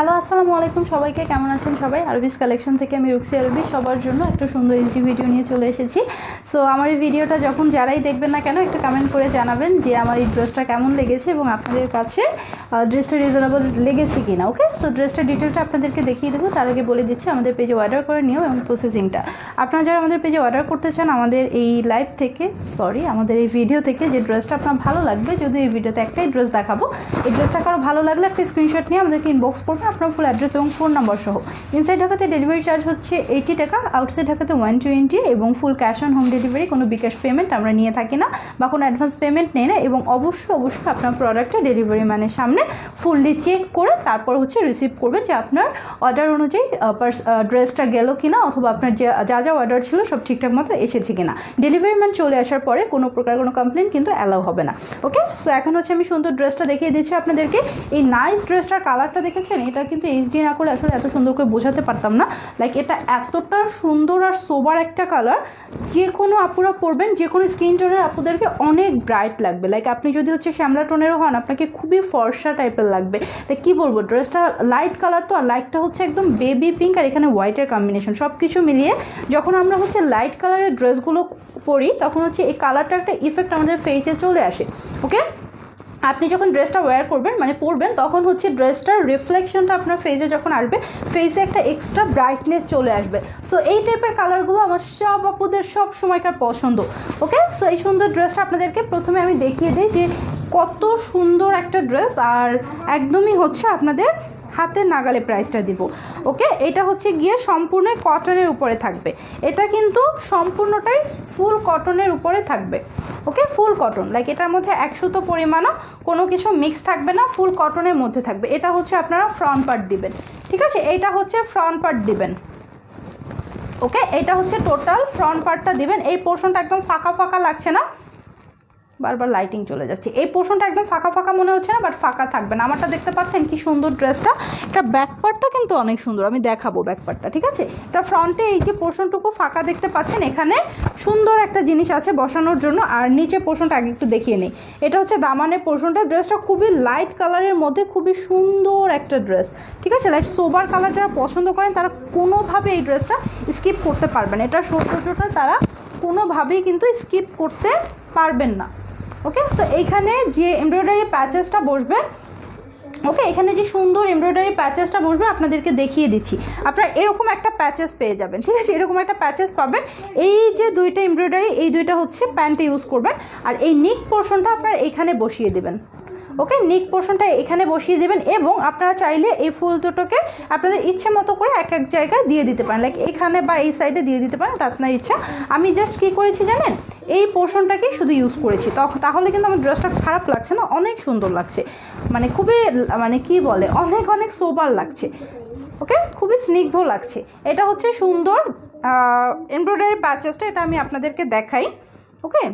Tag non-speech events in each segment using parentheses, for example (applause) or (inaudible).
Hello, আসসালামু আলাইকুম সবাইকে। কেমন আছেন সবাই? আরবিস কালেকশন থেকে আমি রুক্সি আরবি। সবার জন্য একটা সুন্দর ইজি ভিডিও নিয়ে চলে এসেছি। সো আমার এই ভিডিওটা যখন যারাই দেখবেন না কেন, একটা কমেন্ট করে জানাবেন যে আমার এই ড্রেসটা কেমন লেগেছে এবং আপনাদের কাছে ড্রেসটা রিজনেবল লেগেছে কি না ওকে সো ড্রেসটা ডিটেলটা আপনাদেরকে দেখিয়ে দেবো। তার আগে বলে দিচ্ছি, আমাদের পেজে অর্ডার করে নিও এবং প্রসেসিংটা আপনারা যারা আমাদের পেজে অর্ডার করতে চান, আমাদের এই লাইভ থেকে সরি আমাদের এই ভিডিও থেকে যে ড্রেসটা আপনার ভালো লাগবে, যদি এই ভিডিওতে একটাই ড্রেস দেখাবো, এই ড্রেসটা কারও ভালো লাগলে একটা স্ক্রিনশট নিয়ে আমাদেরকে ইনবক্স করবেন। আপনার ফুল অ্যাড্রেস এবং ফোন নাম্বার সহ। ইনসাইড ঢাকাতে ডেলিভারি চার্জ হচ্ছে এইটি টাকা আউটসাইড ঢাকাতে ওয়ান টোয়েন্টি এবং full cash on home delivery কোনো বিকাশ পেমেন্ট আমরা নিয়ে থাকি না বা কোনো অ্যাডভান্স পেমেন্ট নেই না এবং অবশ্যই অবশ্যই আপনার প্রোডাক্টটা ডেলিভারি মানের সামনে ফুললি চেক করে তারপর হচ্ছে রিসিভ করবেন যে আপনার অর্ডার অনুযায়ী ড্রেসটা গেল কিনা অথবা আপনার যে, যা যা অর্ডার ছিল সব ঠিকঠাক মতো এসেছে কিনা। ডেলিভারি ম্যান চলে আসার পরে কোনো প্রকার কোনো কমপ্লেন কিন্তু অ্যালাউ হবে না। ওকে সো এখন হচ্ছে আমি সুন্দর ড্রেসটা দেখিয়ে দিচ্ছি আপনাদেরকে। এই নাইস ড্রেসটার কালারটা দেখেছেন? এটা কিন্তু এইচডি না করে আসলে এত সুন্দর করে বোঝাতে পারতাম না। লাইক এটা এতটা সুন্দর আর সোবার একটা কালার যে কোনো আপুরা পরবেন যে কোনো স্কিন টোনের আপুদেরকে অনেক ব্রাইট লাগবে। লাইক আপনি যদি হচ্ছে শ্যামলা টোনেরও হন, আপনাকে খুবই ফর্সা টাইপের লাগবে। তাই কী বলব ড্রেসটা লাইট কালার তো, আর লাইটটা হচ্ছে একদম বেবি পিঙ্ক আর এখানে হোয়াইটের কম্বিনেশন সব কিছু মিলিয়ে যখন আমরা হচ্ছে লাইট কালারের ড্রেসগুলো পরি, তখন হচ্ছে এই কালারটা একটা ইফেক্ট আমাদের ফেসে চলে আসে। ওকে আপনি যখন ড্রেসটা ওয়্যার করবেন মানে পরবেন, তখন হচ্ছে ড্রেসটার রিফ্লেকশনটা আপনার ফেসে যখন আসবে ফেসে একটা এক্সট্রা ব্রাইটনেস চলে আসবে। সো এই টাইপের কালারগুলো আমার সব আপুদের সব সময়কার পছন্দ ওকে সো এই সুন্দর ড্রেসটা আপনাদেরকে প্রথমে আমি দেখিয়ে দিই যে কত সুন্দর একটা ড্রেস আর একদমই হচ্ছে আপনাদের হাতের নাগালে প্রাইসটা দিব। ওকে এটা হচ্ছে গিয়ে সম্পূর্ণ কটনের উপরে থাকবে। এটা কিন্তু সম্পূর্ণটাই ফুল কটনের উপরে থাকবে। ওকে ফুল কটন লাইক এটার মধ্যে একশত পরিমাণও কোনো কিছু মিক্স থাকবে না ফুল কটনের মধ্যে থাকবে। এটা হচ্ছে আপনারা ফ্রন্ট পার্ট দিবেন। ঠিক আছে? এটা হচ্ছে ফ্রন্ট পার্ট দিবেন। ওকে এটা হচ্ছে টোটাল ফ্রন্ট পার্টটা দিবেন। এই পোর্শনটা একদম ফাঁকা ফাঁকা লাগছে না। বারবার লাইটিং চলে যাচ্ছে। এই পোর্শনটা একদম ফাঁকা ফাঁকা মনে হচ্ছে না বাট ফাঁকা থাকবে না। আমারটা দেখতে পাচ্ছেন কি সুন্দর ড্রেসটা এটা ব্যাক পার্টটা কিন্তু অনেক সুন্দর। আমি দেখাবো ব্যাক পার্টটা ঠিক আছে? এটা ফ্রন্টে এই যে পোর্শনটুকু ফাঁকা দেখতে পাচ্ছেন, এখানে সুন্দর একটা জিনিস আছে বসানোর জন্য। আর নিচে পোর্শনটা আগে একটু দেখিয়ে নিই। এটা হচ্ছে দামানের পোর্শনটা ড্রেসটা খুবই লাইট কালারের মধ্যে খুবই সুন্দর একটা ড্রেস ঠিক আছে? লাইট সোবার কালার যারা পছন্দ করেন, তারা কোনোভাবে এই ড্রেসটা স্কিপ করতে পারবেন এটা সৌন্দর্যটা তারা কোনোভাবেই কিন্তু স্কিপ করতে পারবেন না। ওকে সো এইখানে যে এমব্রয়ডারি প্যাচেসটা বসবে ওকে এখানে যে সুন্দর এমব্রয়ডারি প্যাচেসটা বসবে, আপনাদেরকে দেখিয়ে দিচ্ছি। আপনারা এরকম একটা প্যাচেস পেয়ে যাবেন, ঠিক আছে? এরকম একটা প্যাচেস পাবেন। এই যে দুইটা এমব্রয়ডারি এই দুইটা হচ্ছে প্যান্টে ইউজ করবেন। আর এই নিক পোর্শনটা আপনারা এখানে বসিয়ে দেবেন। ওকে নিক পোর্শনটা এখানে বসিয়ে দেবেন এবং আপনারা চাইলে এই ফুল দুটোকে আপনাদের ইচ্ছে মতো করে এক এক জায়গায় দিয়ে দিতে পারেন। লাইক এখানে বা এই সাইডে দিয়ে দিতে পারেন আপনার ইচ্ছা। আমি জাস্ট কী করেছি জানেন? এই পোর্শনটাকেই শুধু ইউজ করেছি। তাহলে কিন্তু আমার ড্রেসটা খারাপ লাগছে না, অনেক সুন্দর লাগছে। মানে খুবই মানে কি বলে, অনেক অনেক সোবার লাগছে। ওকে, খুবই স্নিগ্ধ লাগছে। এটা হচ্ছে সুন্দর এমব্রয়ডারি প্যাচেসটা এটা আমি আপনাদেরকে দেখাই। ওকে?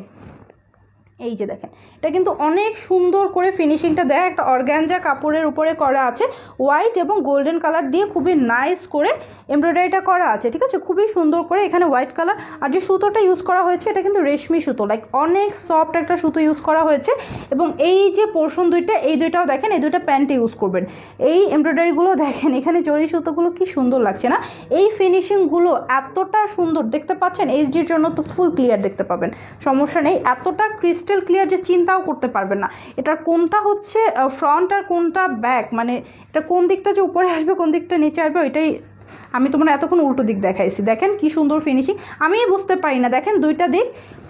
এই যে দেখেন, এটা কিন্তু অনেক সুন্দর করে ফিনিশিংটা দেয়। একটা অর্গ্যানজা কাপড়ের উপরে করা আছে। হোয়াইট এবং গোল্ডেন কালার দিয়ে খুবই নাইস করে এমব্রয়ডারিটা করা আছে, ঠিক আছে? খুবই সুন্দর করে এখানে হোয়াইট কালার আর যে সুতোটা ইউজ করা হয়েছে, এটা কিন্তু রেশমি সুতো। লাইক অনেক সফট একটা সুতো ইউজ করা হয়েছে। এবং এই যে পোর্শন দুইটা, এই দুইটাও দেখেন, এই দুইটা প্যান্টে ইউজ করবেন। এই এমব্রয়ডারিগুলো দেখেন, এখানে জরি সুতোগুলো কি সুন্দর লাগছে না? এই ফিনিশিংগুলো এতটা সুন্দর, দেখতে পাচ্ছেন? এইচডির জন্য তো ফুল ক্লিয়ার দেখতে পাবেন। সমস্যা নেই, এতটা ক্রিস্টাল ক্লিয়ার যে চিন্তাও করতে পারবেন না। এটার কোনটা হচ্ছে ফ্রন্ট আর কোনটা ব্যাক মানে এটা কোন দিকটা যে উপরে আসবে, কোন দিকটা নিচে আসবে, ওইটাই আমি তোমার এতক্ষণ উল্টো দিক দেখাইছি। দেখেন কি সুন্দর ফিনিশিং আমি বুঝতে পারি না, দেখেন দুইটা দিক,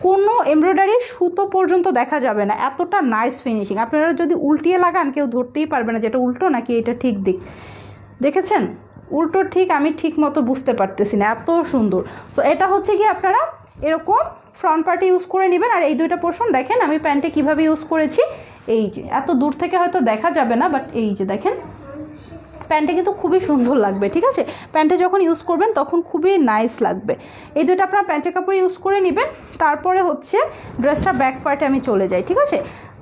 কোনো এমব্রয়ডারি সুতো পর্যন্ত দেখা যাবে না। এতটা নাইস ফিনিশিং আপনারা যদি উল্টিয়ে লাগান, কেউ ধরতেই পারবে না যেটা উল্টো নাকি এটা ঠিক দিক। দেখেছেন? উল্টো ঠিক আমি ঠিক মতো বুঝতে পারতেছি না, এত সুন্দর। সো এটা হচ্ছে কি আপনারা এরকম ফ্রন্ট পার্টে ইউজ করে নেবেন। আর এই দুইটা পোর্শন দেখেন, আমি প্যান্টে কীভাবে ইউজ করেছি। এই যে, এত দূর থেকে হয়তো দেখা যাবে না বাট এই যে দেখেন প্যান্টে কিন্তু খুবই সুন্দর লাগবে, ঠিক আছে? প্যান্টে যখন ইউজ করবেন, তখন খুবই নাইস লাগবে। এই দুটো আপনার প্যান্টের কাপড় ইউজ করে নেবেন। তারপরে হচ্ছে ড্রেসটা ব্যাক পার্টে আমি চলে যাই, ঠিক আছে?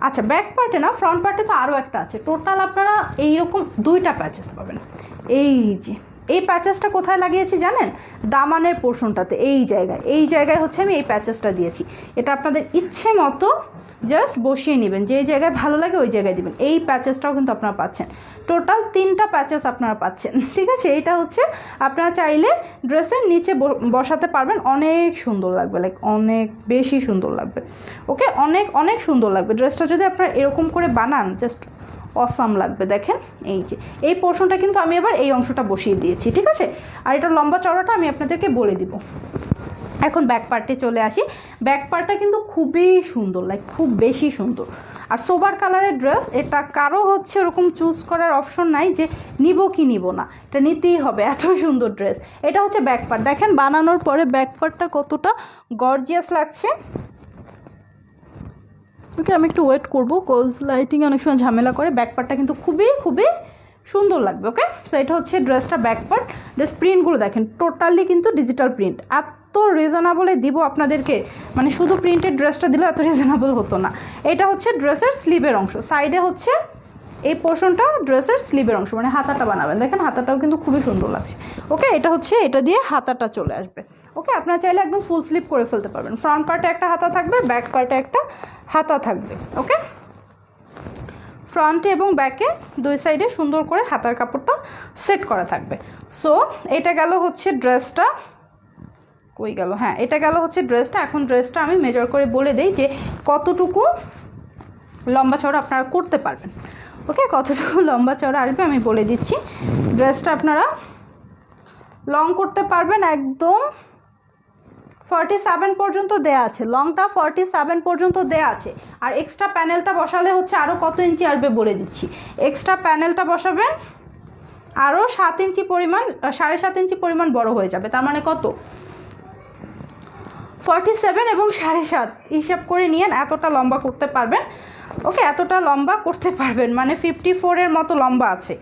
আচ্ছা ব্যাক পার্টে না ফ্রন্ট পার্টে তো আরও একটা আছে। টোটাল আপনারা এইরকম দুইটা প্যাচেস পাবেন। এই যে এই প্যাচেসটা কোথায় লাগিয়েছি জানেন? দামানের পোর্শনটাতে, এই জায়গায়। এই জায়গায় হচ্ছে আমি এই প্যাচেসটা দিয়েছি। এটা আপনাদের ইচ্ছে মতো জাস্ট বসিয়ে নেবেন। যে জায়গায় ভালো লাগে ওই জায়গায় দিবেন। এই প্যাচেসটাও কিন্তু আপনারা পাচ্ছেন। টোটাল তিনটা প্যাচেস আপনারা পাচ্ছেন। (laughs) ঠিক আছে? এটা হচ্ছে আপনারা চাইলে ড্রেসের নিচে বসাতে পারবেন। অনেক সুন্দর লাগবে। লাইক অনেক বেশি সুন্দর লাগবে। ওকে অনেক অনেক সুন্দর লাগবে। ড্রেসটা যদি আপনারা এরকম করে বানান জাস্ট অসাম লাগবে, দেখেন? এই যে, এই পোর্শনটা কিন্তু আমি এবার এই অংশটা বসিয়ে দিয়েছি, ঠিক আছে? আর এটা লম্বা চড়াটা আমি আপনাদেরকে বলে দিব। এখন ব্যাক পার্টে চলে আসি। ব্যাক পার্টটা কিন্তু খুবই সুন্দর লাইক খুব বেশি সুন্দর। আর সোবার কালারের ড্রেস এটা কারও হচ্ছে ওরকম চুজ করার অপশন নাই যে নিব কি নিব না। এটা নিতেই হবে, এত সুন্দর ড্রেস এটা হচ্ছে ব্যাক পার্ট দেখেন, বানানোর পরে ব্যাক পার্টটা কতটা গর্জিয়াস লাগছে। ওকে আমি একটু ওয়েট করব কোজ লাইটিং অনেক সময় ঝামেলা করে। ব্যাক পার্টটা কিন্তু খুবই খুবই সুন্দর লাগবে ওকে সো এটা হচ্ছে ড্রেসটা ব্যাক পার্ট ড্রেস প্রিন্টগুলো দেখেন টোটালি কিন্তু ডিজিটাল প্রিন্ট এত রিজনেবলে দিব আপনাদেরকে মানে শুধু প্রিন্টের ড্রেসটা দিলে এত রিজনেবল হতো না। এটা হচ্ছে ড্রেসের স্লিভের অংশ। সাইডে হচ্ছে এই পোর্শনটা ড্রেসের স্লিভের অংশ মানে হাতাটা বানাবেন। দেখেন হাতাটাও কিন্তু খুবই সুন্দর লাগছে। ওকে এটা হচ্ছে, এটা দিয়ে হাতাটা চলে আসবে। ওকে আপনারা চাইলে একদম ফুল স্লিভ করে ফেলতে পারবেন। ফ্রন্ট পার্টে একটা হাতা থাকবে ব্যাক পার্টে একটা হাতা থাকবে। ওকে ফ্রন্টে এবং ব্যাকে দুই সাইডে সুন্দর করে হাতার কাপড়টা সেট করা থাকবে। সো এটা গেল হচ্ছে ড্রেসটা কই গেল? হ্যাঁ এটা গেল হচ্ছে ড্রেসটা এখন ড্রেসটা আমি মেজর করে বলে দিই যে কতটুকু লম্বা চড়া আপনারা করতে পারবেন। ওকে, কতটুকু লম্বা চড়া আসবে আমি বলে দিচ্ছি। ড্রেসটা আপনারা লং করতে পারবেন একদম ফর্টি সেভেন পর্যন্ত দেয়া আছে। লংটা ফর্টি সেভেন পর্যন্ত দেয়া আছে। আর এক্সট্রা প্যানেলটা বসালে হচ্ছে আরও কত ইঞ্চি আসবে বলে দিচ্ছি। এক্সট্রা প্যানেলটা বসাবেন আরও সাত ইঞ্চি পরিমাণ, সাড়ে সাত ইঞ্চি পরিমাণ বড় হয়ে যাবে। তার মানে কত? ফর্টি সেভেন এবং সাড়ে সাত। হিসাব করে নিয়েন, এতটা লম্বা করতে পারবেন। ওকে, এতটা লম্বা করতে পারবেন। মানে ফিফটি ফোরের মতো লম্বা আছে।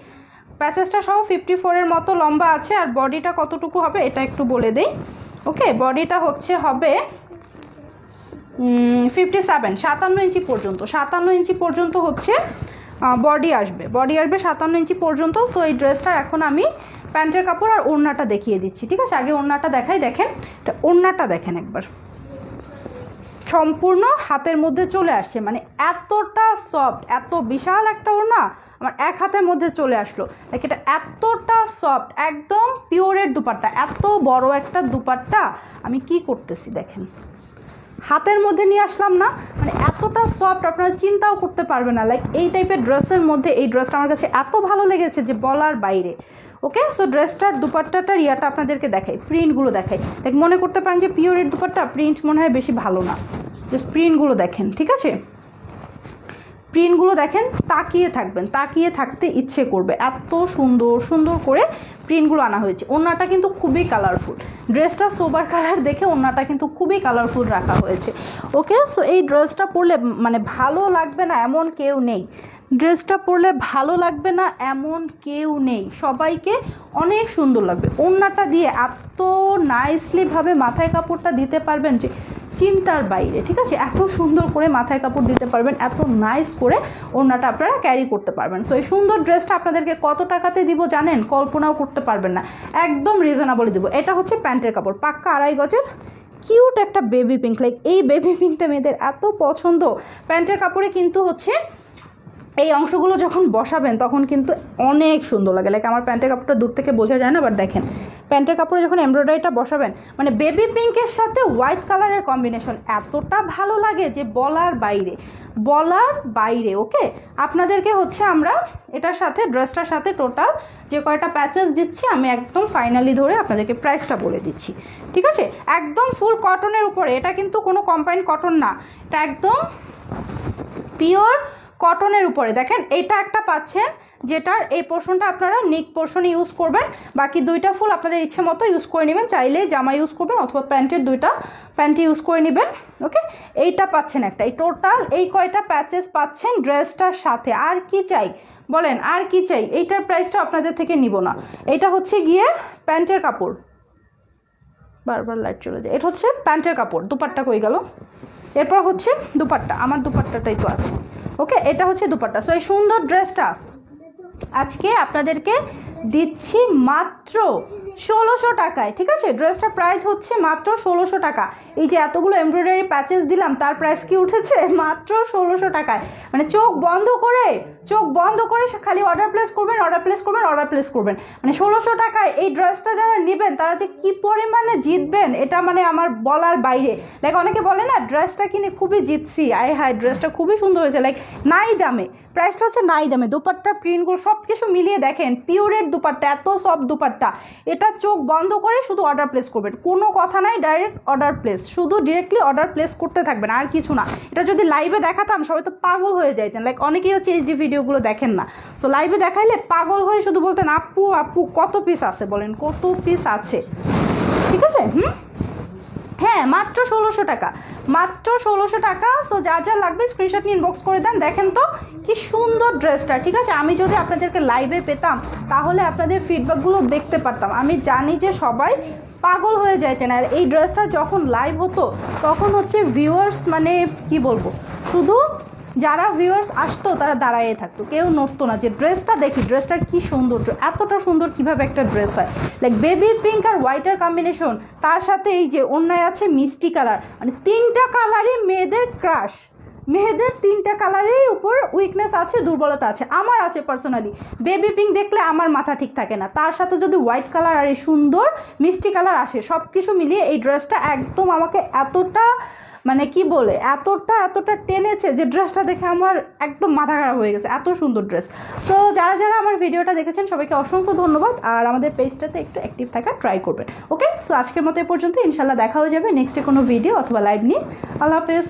প্যাচেসটা সহ ফিফটি ফোরের মতো লম্বা আছে, আর বডিটা কতটুকু হবে এটা একটু বলে দেই। ওকে, বডিটা হচ্ছে হবে ফিফটি সেভেন সাতান্ন ইঞ্চি পর্যন্ত। সাতান্ন ইঞ্চি পর্যন্ত হচ্ছে বডি আসবে। বডি আসবে সাতান্ন ইঞ্চি পর্যন্ত সো এই ড্রেসটা এখন আমি প্যান্টের কাপড় আর ওড়নাটা দেখিয়ে দিচ্ছি, ঠিক আছে? আগে ওড়নাটা দেখাই, দেখেন। ওড়নাটা দেখেন একবার। সম্পূর্ণ হাতের মধ্যে চলে আসছে মানে এতটা সফট এত বিশাল একটা ওড়না আমার এক হাতের মধ্যে চলে আসলো। দেখ এটা এতটা সফট একদম পিওরের দুপাট্টা, এত বড় একটা দুপাট্টা আমি কি করতেছি, দেখেন। হাতের মধ্যে নিয়ে আসলাম না মানে এতটা সফট আপনারা চিন্তাও করতে পারবেন না। লাইক এই টাইপের ড্রেসের মধ্যে এই ড্রেসটা আমার কাছে এত ভালো লেগেছে যে বলার বাইরে। ওকে সো ড্রেসটার দুপাট্টাটার ইয়াটা আপনাদেরকে দেখাই প্রিন্টগুলো দেখাই। দেখ মনে করতে পারেন যে পিওরের দুপাট্টা প্রিন্ট মনে হয় বেশি ভালো না। জাস্ট প্রিন্টগুলো দেখেন, ঠিক আছে? প্রিন্টগুলো দেখেন, তাকিয়ে থাকবেন, তাকিয়ে থাকতে ইচ্ছে করবে। এত সুন্দর সুন্দর করে প্রিন্টগুলো আনা হয়েছে। ওড়নাটা কিন্তু খুবই কালারফুল ড্রেসটা সোবার কালার দেখে ওড়নাটা কিন্তু খুবই কালারফুল রাখা হয়েছে। ওকে সো এই ড্রেসটা পরলে মানে ভালো লাগবে না এমন কেউ নেই। ড্রেসটা পরলে ভালো লাগবে না এমন কেউ নেই। সবাইকে অনেক সুন্দর লাগবে। ওড়নাটা দিয়ে এত নাইসলিভাবে মাথায় কাপড়টা দিতে পারবেন যে চিন্তার বাইরে, ঠিক আছে? এত সুন্দর করে মাথায় কাপড় দিতে পারবেন, এত নাইস করে ওড়নাটা আপনারা ক্যারি করতে পারবেন। সো এই সুন্দর ড্রেসটা আপনাদেরকে কত টাকাতে দিব জানেন? কল্পনাও করতে পারবেন না। একদম রিজনেবল দিব। এটা হচ্ছে প্যান্টের কাপড়, পাক্কা আড়াই গজের কিউট একটা বেবি পিঙ্ক লাইক এই বেবি পিঙ্কটা মেয়েদের এত পছন্দ। প্যান্টের কাপড়ে কিন্তু হচ্ছে এই অংশগুলো যখন বসাবেন, তখন কিন্তু অনেক সুন্দর লাগে। লাইক আমার প্যান্টের কাপড়টা দূর থেকে বোঝা যায় না বাট দেখেন। প্যান্টের কাপড়ে যখন এমব্রয়ডারিটা বসাবেন মানে বেবি পিঙ্কের সাথে হোয়াইট কালারের কম্বিনেশন এতটা ভালো লাগে যে বলার বাইরে। বলার বাইরে ওকে আপনাদেরকে হচ্ছে আমরা এটার সাথে ড্রেসটার সাথে টোটাল যে কয়টা প্যাচেস দিচ্ছি, আমি একদম ফাইনালি ধরে আপনাদেরকে প্রাইসটা বলে দিচ্ছি। ঠিক আছে? একদম ফুল কটনের উপরে, এটা কিন্তু কোনো কম্পাইন কটন না। এটা একদম পিওর কটনের উপরে। দেখেন, এটা একটা পাচ্ছেন যেটার এই পোর্শনটা আপনারা নিক পোর্শনে ইউজ করবেন। বাকি দুইটা ফুল আপনাদের ইচ্ছে মতো ইউজ করে নেবেন। চাইলে জামা ইউজ করবেন অথবা প্যান্টের দুইটা প্যান্টি ইউজ করে নেবেন ওকে এইটা পাচ্ছেন একটা। এই টোটাল এই কয়টা প্যাচেস পাচ্ছেন ড্রেসটার সাথে? আর কি চাই? বলেন, আর কি চাই? এইটার প্রাইসটা আপনাদের থেকে নিব না। এটা হচ্ছে গিয়ে প্যান্টের কাপড়। বারবার লাইট চলে যায়। এটা হচ্ছে প্যান্টের কাপড়। দুপাট্টা কই গেল? এরপর হচ্ছে দুপাট্টা। আমার দুপাট্টাটাই তো আছে। ওকে এটা হচ্ছে দুপাট্টা। সো এই সুন্দর ড্রেসটা আজকে আপনাদেরকে দিচ্ছি মাত্র ষোলোশো টাকায়, ঠিক আছে? ড্রেসটার প্রাইস হচ্ছে মাত্র ষোলোশো টাকা। এই যে এতগুলো এমব্রয়ডারি প্যাচেস দিলাম, তার প্রাইস কি উঠেছে? (laughs) মাত্র ষোলোশো টাকায়। মানে চোখ বন্ধ করে, চোখ বন্ধ করে খালি অর্ডার প্লেস করবেন অর্ডার প্লেস করবেন অর্ডার প্লেস করবেন। মানে ষোলোশো টাকায় এই ড্রেসটা যারা নেবেন, তারা যে কী পরিমাণে জিতবেন, এটা মানে আমার বলার বাইরে। লাইক অনেকে বলে না ড্রেসটা কিনে খুবই জিতছি। আয় হায় ড্রেসটা খুবই সুন্দর হয়েছে। লাইক নাই দামে। প্রাইসটা হচ্ছে নাই দামে। দুপাট্টা, প্রিন্টগুলো সব কিছু মিলিয়ে দেখেন পিওরের দুপাট্টা, এত সব দুপাট্টা। এটা চোখ বন্ধ করে শুধু অর্ডার প্লেস করবেন। কোনো কথা নাই ডাইরেক্ট অর্ডার প্লেস শুধু ডিরেক্টলি অর্ডার প্লেস করতে থাকবেন, আর কিছু না। এটা যদি লাইভে দেখাতাম, সবাই তো পাগল হয়ে যাইতেন। লাইক অনেকেই হচ্ছে এইচডি ভিডিওগুলো দেখেন না। সো লাইভে দেখাইলে পাগল হয়ে শুধু বলতেন, আপু আপু, কত পিস আছে? বলেন, কত পিস আছে? ঠিক আছে? হুম? হ্যাঁ মাত্র ষোলোশো টাকা। মাত্র ষোলোশো টাকা সো যা যা লাগবে স্ক্রিনশট নিয়ে ইনবক্স করে দেন। দেখেন তো, কি সুন্দর ড্রেসটা, ঠিক আছে? আমি যদি আপনাদেরকে লাইভে পেতাম, তাহলে আপনাদের ফিডব্যাকগুলো দেখতে পারতাম। আমি জানি যে সবাই পাগল হয়ে যাইতেন। আর এই ড্রেসটা যখন লাইভ হতো, তখন হচ্ছে ভিউয়ার্স মানে কি বলব? শুধু যারা ভিউয়ার্স আসতো, তারা দাঁড়াইয়ে থাকতো। কেউ নড়তো না যে ড্রেসটা দেখি ড্রেসটার কি সুন্দর এতটা সুন্দর কীভাবে একটা ড্রেস হয়। লাইক বেবি পিঙ্ক আর হোয়াইটের কম্বিনেশন তার সাথে এই যে অন্যায় আছে মিষ্টি কালার মানে তিনটা কালারই মেয়েদের ক্রাশ মেয়েদের তিনটা কালারের উপর উইকনেস আছে, দুর্বলতা আছে। আমার আছে পার্সোনালি বেবি পিঙ্ক দেখলে আমার মাথা ঠিক থাকে না। তার সাথে যদি হোয়াইট কালার আর এই সুন্দর মিষ্টি কালার আসে সব কিছু মিলিয়ে এই ড্রেসটা একদম আমাকে এতটা মানে কি বলে, এতটা এতটা টেনেছে যে ড্রেসটা দেখে আমার একদম মাথা খারাপ হয়ে গেছে, এত সুন্দর ড্রেস তো যারা যারা আমার ভিডিওটা দেখেছেন, সবাইকে অসংখ্য ধন্যবাদ, আর আমাদের পেজটাতে একটু অ্যাক্টিভ থাকা ট্রাই করবেন ওকে সো আজকের মতো এ পর্যন্ত ইনশাল্লাহ দেখা হয়ে যাবে নেক্সটে কোনো ভিডিও অথবা লাইভ নিয়ে। আল্লাহ হাফেজ।